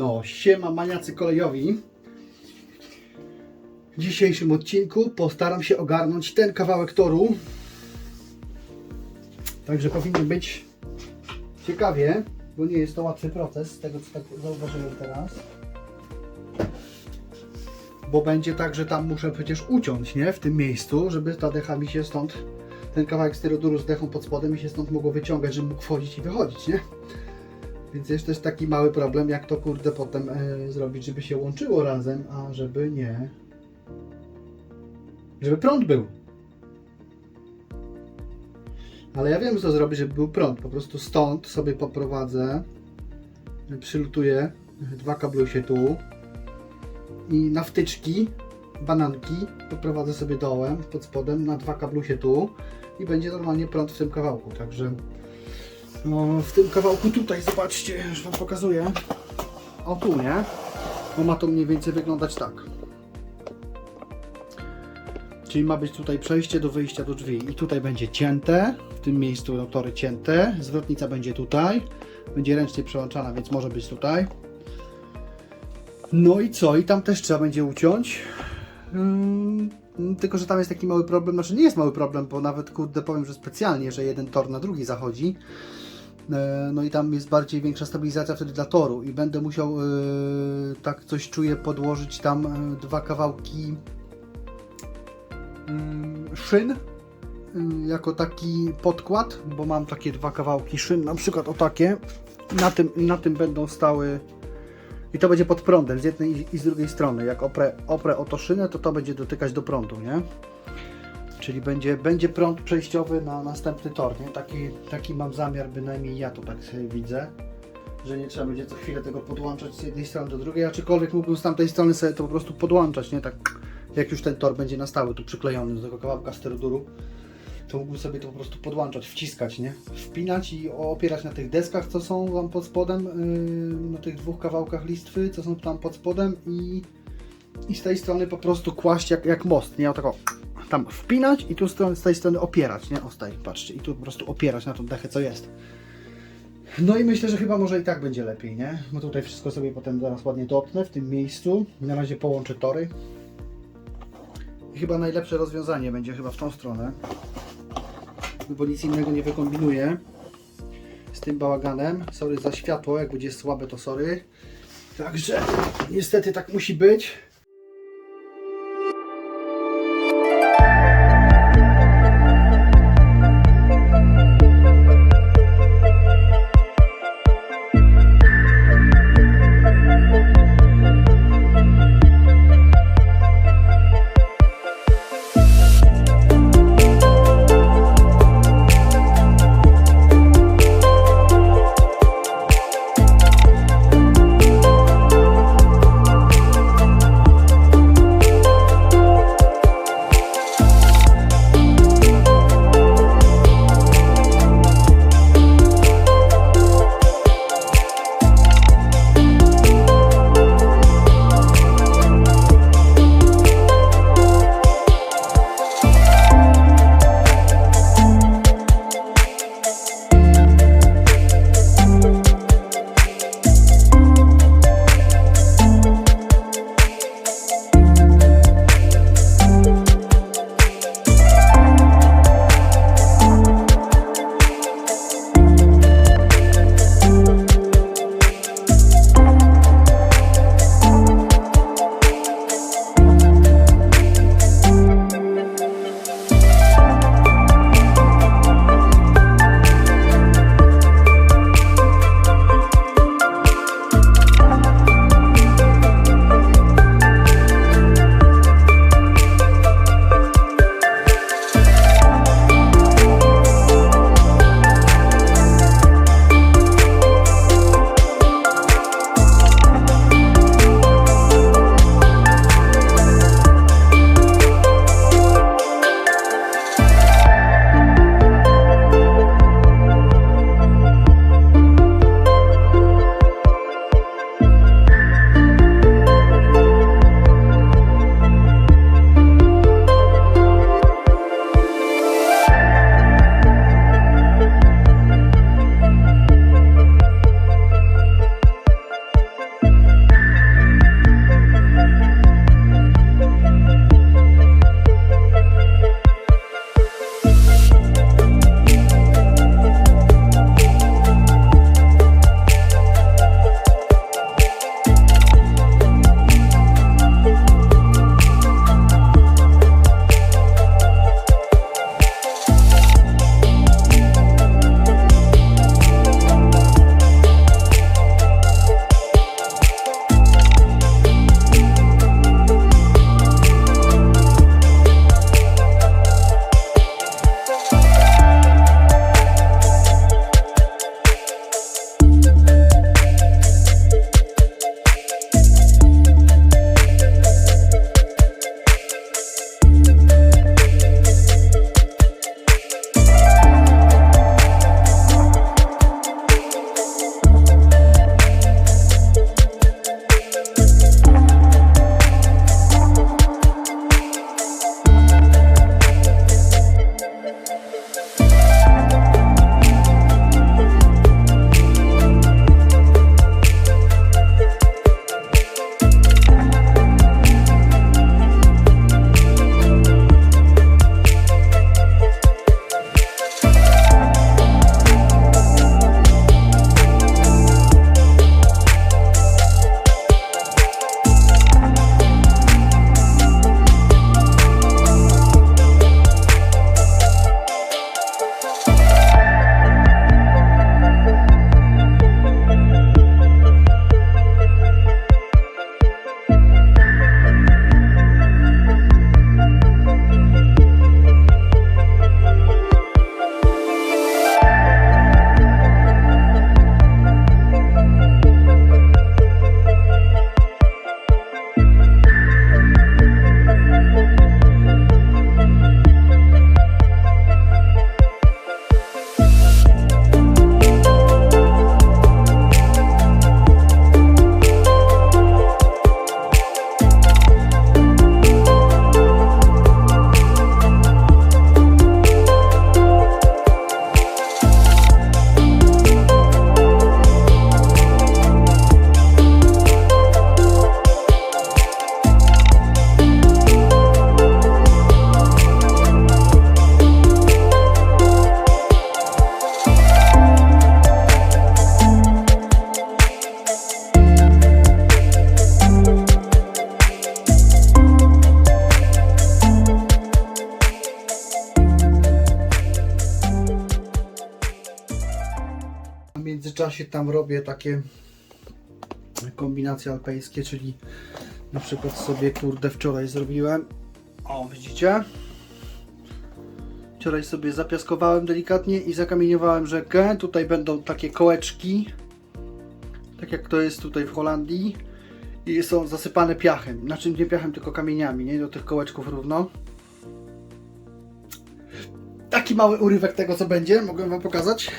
No, siema maniacy kolejowi. W dzisiejszym odcinku postaram się ogarnąć ten kawałek toru. Także powinno być ciekawie, bo nie jest to łatwy proces, z tego co tak zauważyłem teraz. Bo będzie tak, że tam muszę przecież uciąć, nie? W tym miejscu, żeby ta decha mi się stąd, ten kawałek styroduru z dechą pod spodem mi się stąd mogło wyciągać, żeby mógł wchodzić i wychodzić, nie? Więc jest też taki mały problem, jak to kurde potem e, zrobić, żeby się łączyło razem, a żeby nie. Żeby prąd był. Ale ja wiem, co zrobić, żeby był prąd. Po prostu stąd sobie poprowadzę, przylutuję dwa kablusie tu i na wtyczki, bananki poprowadzę sobie dołem, pod spodem, na dwa kablusie tu i będzie normalnie prąd w tym kawałku. Także no, w tym kawałku tutaj, zobaczcie, już Wam pokazuję. O tu, nie? Bo ma to mniej więcej wyglądać tak. Czyli ma być tutaj przejście do wyjścia do drzwi. I tutaj będzie cięte, w tym miejscu tory cięte. Zwrotnica będzie tutaj. Będzie ręcznie przełączana, więc może być tutaj. No i co? I tam też trzeba będzie uciąć. Ym, tylko, że tam jest taki mały problem, znaczy nie jest mały problem, bo nawet kurde powiem, że specjalnie, że jeden tor na drugi zachodzi. E, No i tam jest bardziej większa stabilizacja wtedy dla toru i będę musiał e, tak coś czuję podłożyć tam e, dwa kawałki mm, szyn jako taki podkład, bo mam takie dwa kawałki szyn, na przykład o takie. Na tym, na tym będą stały i to będzie pod prądem z jednej i z drugiej strony. Jak oprę, oprę o to szynę, to to będzie dotykać do prądu, nie? Czyli będzie, będzie prąd przejściowy na następny tor, nie? Taki, taki mam zamiar, bynajmniej ja to tak widzę, że nie trzeba będzie co chwilę tego podłączać z jednej strony do drugiej, aczkolwiek mógłbym z tamtej strony sobie to po prostu podłączać, nie? Tak jak już ten tor będzie na stałe tu przyklejony do tego kawałka styroduru, to mógłbym sobie to po prostu podłączać, wciskać, nie? Wpinać i opierać na tych deskach, co są tam pod spodem, yy, na tych dwóch kawałkach listwy, co są tam pod spodem i, i z tej strony po prostu kłaść jak, jak most, nie? Tak o, tam wpinać i tu z, tej- strony opierać, nie? O, staj, patrzcie, i tu po prostu opierać na tą dechę, co jest. No i myślę, że chyba może i tak będzie lepiej, nie? Bo tutaj wszystko sobie potem zaraz ładnie dopnę w tym miejscu. Na razie połączę tory. I chyba najlepsze rozwiązanie będzie chyba w tą stronę. Bo nic innego nie wykombinuję z tym bałaganem. Sorry za światło, jak będzie słabe to sorry. Także niestety tak musi być. Międzyczasie tam robię takie kombinacje alpejskie, czyli na przykład sobie kurde wczoraj zrobiłem. O, widzicie? Wczoraj sobie zapiaskowałem delikatnie i zakamieniowałem rzekę. Tutaj będą takie kołeczki, tak jak to jest tutaj w Holandii. I są zasypane piachem. Znaczy nie piachem, tylko kamieniami, nie? Do tych kołeczków równo. Taki mały urywek tego, co będzie. Mogę Wam pokazać.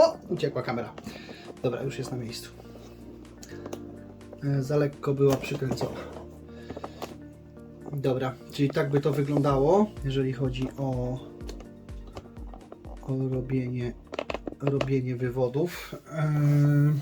O, uciekła kamera. Dobra, już jest na miejscu. E, Za lekko była przykręcona. Dobra, czyli tak by to wyglądało, jeżeli chodzi o, o robienie, robienie wywodów. Em,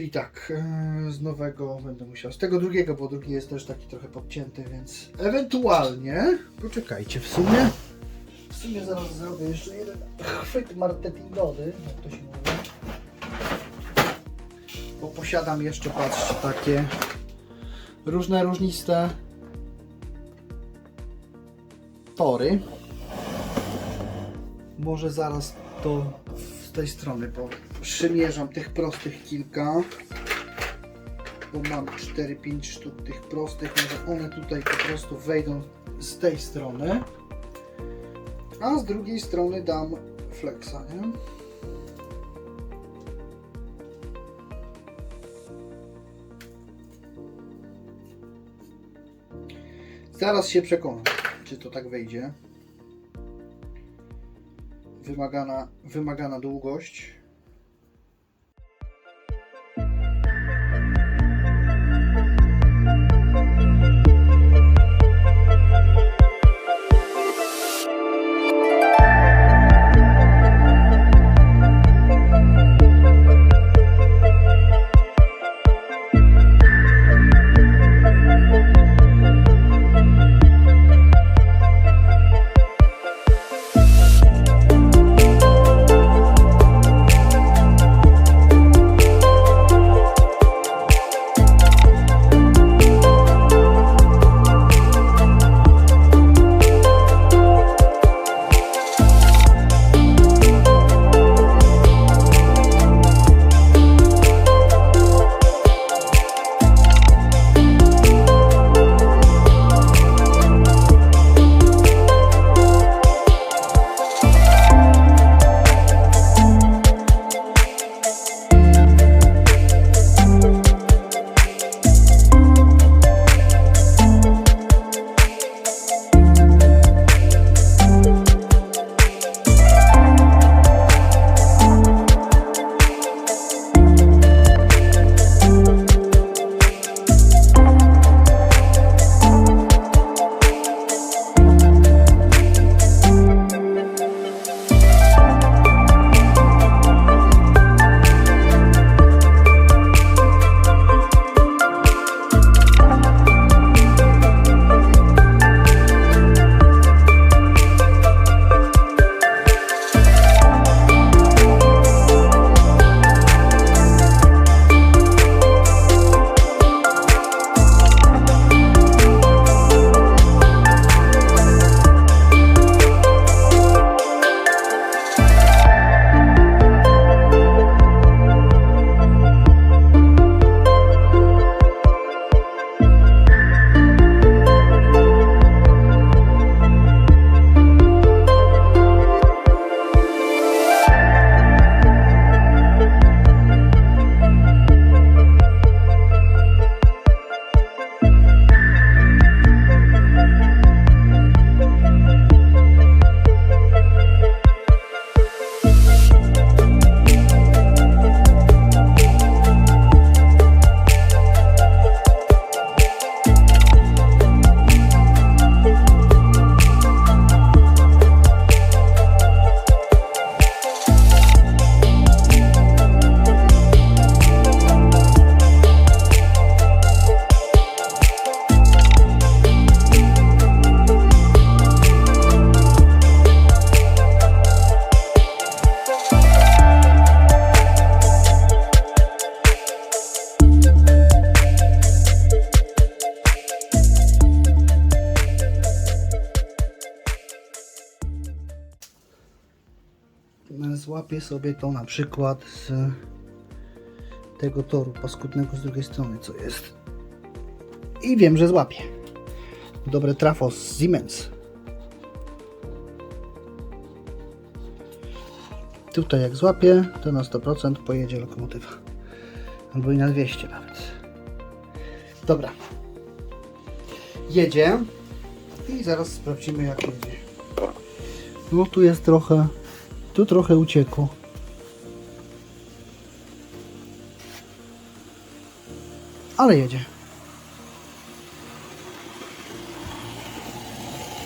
Czyli tak, e, z nowego będę musiał, z tego drugiego, bo drugi jest też taki trochę podcięty, więc ewentualnie, poczekajcie, w sumie, w sumie zaraz zrobię jeszcze jeden chwyt marketingowy, jak to się mówi, bo posiadam jeszcze, patrzcie, takie różne różniste tory. Może zaraz to z tej strony, bo przymierzam tych prostych kilka. Bo mam 4-5 sztuk tych prostych, może one tutaj po prostu wejdą z tej strony. A z drugiej strony dam flexa, nie? Zaraz się przekonam, czy to tak wejdzie. Wymagana, wymagana długość. Złapię sobie to na przykład z tego toru paskudnego z drugiej strony, co jest. I wiem, że złapię. Dobre trafo z Siemens. Tutaj jak złapię, to na 100% pojedzie lokomotywa. Albo i na 200 nawet. Dobra. Jedzie. I zaraz sprawdzimy jak jedzie. No tu jest trochę, tu trochę uciekło. Ale jedzie.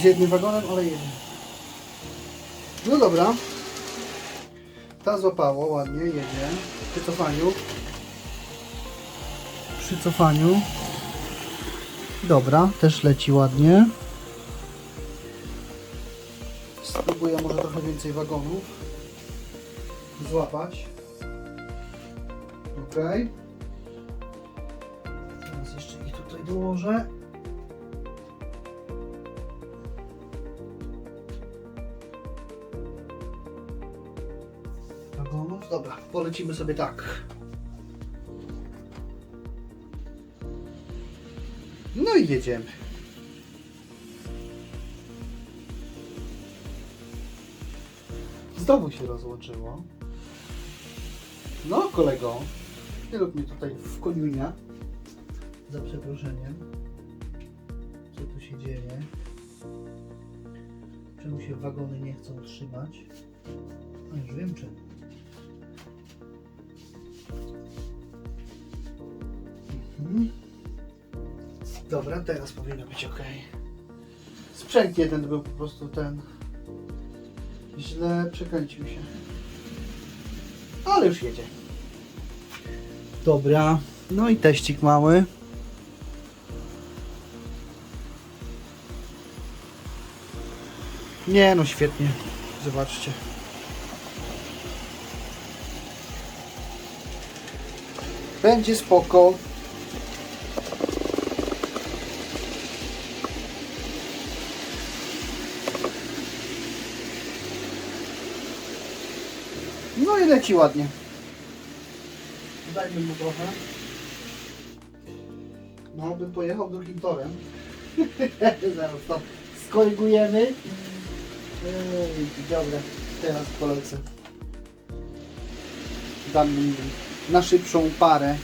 Z jednym wagonem, ale jedzie. No dobra. Ta złapało, ładnie, jedzie. Przy cofaniu. Przy cofaniu. Dobra, też leci ładnie. Więcej wagonów złapać. Ok. Teraz jeszcze ich tutaj dołożę. Wagonów. Dobra, polecimy sobie tak. No i jedziemy. Znowu się rozłączyło. No kolego, nie rób mnie tutaj w koniunia. Za przeproszeniem. Co tu się dzieje? Czemu się wagony nie chcą trzymać? No już wiem czemu. Mhm. Dobra, teraz powinno być ok. Sprzęt jeden był po prostu ten. Źle przekręcił się. Ale już jedzie. Dobra. No i teścik mały. Nie no, świetnie. Zobaczcie. Będzie spoko. No i leci ładnie. Dajmy mu trochę. No, bym pojechał drugim torem. Zaraz to skorygujemy. Ej, dobra, teraz polecę. Dam na szybszą parę.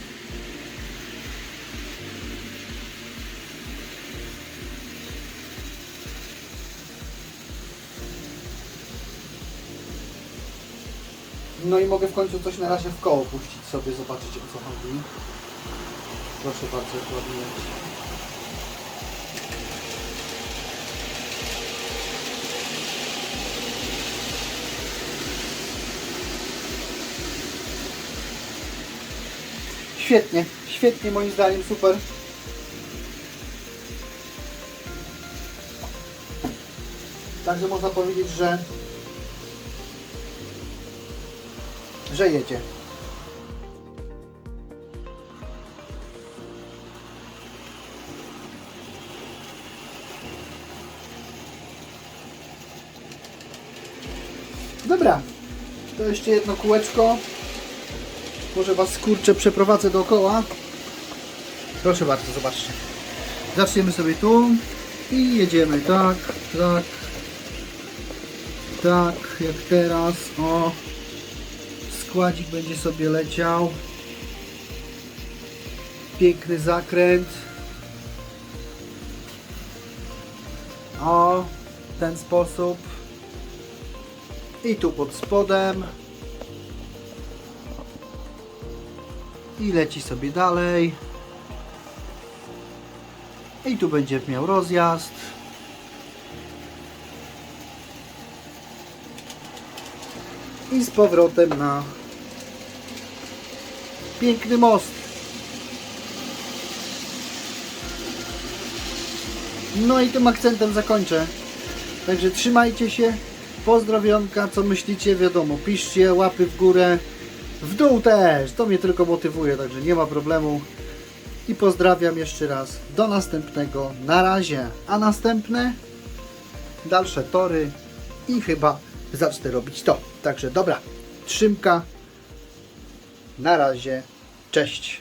No i mogę w końcu coś na razie w koło puścić sobie, zobaczyć o co chodzi. Proszę bardzo, ładnie. Świetnie, świetnie moim zdaniem, super. Także można powiedzieć, że że jedzie. Dobra, to jeszcze jedno kółeczko. Może Was kurczę przeprowadzę dookoła. Proszę bardzo, zobaczcie. Zaczniemy sobie tu i jedziemy tak, tak, tak, jak teraz, o składzik będzie sobie leciał. Piękny zakręt. O, w ten sposób. I tu pod spodem. I leci sobie dalej. I tu będzie miał rozjazd. I z powrotem na piękny most. No i tym akcentem zakończę. Także trzymajcie się. Pozdrowionka, co myślicie, wiadomo, piszcie, łapy w górę, w dół też, to mnie tylko motywuje, także nie ma problemu. I pozdrawiam jeszcze raz, do następnego, na razie, a następne dalsze tory i chyba zacznę robić to. Także dobra, trzymka. Na razie, cześć.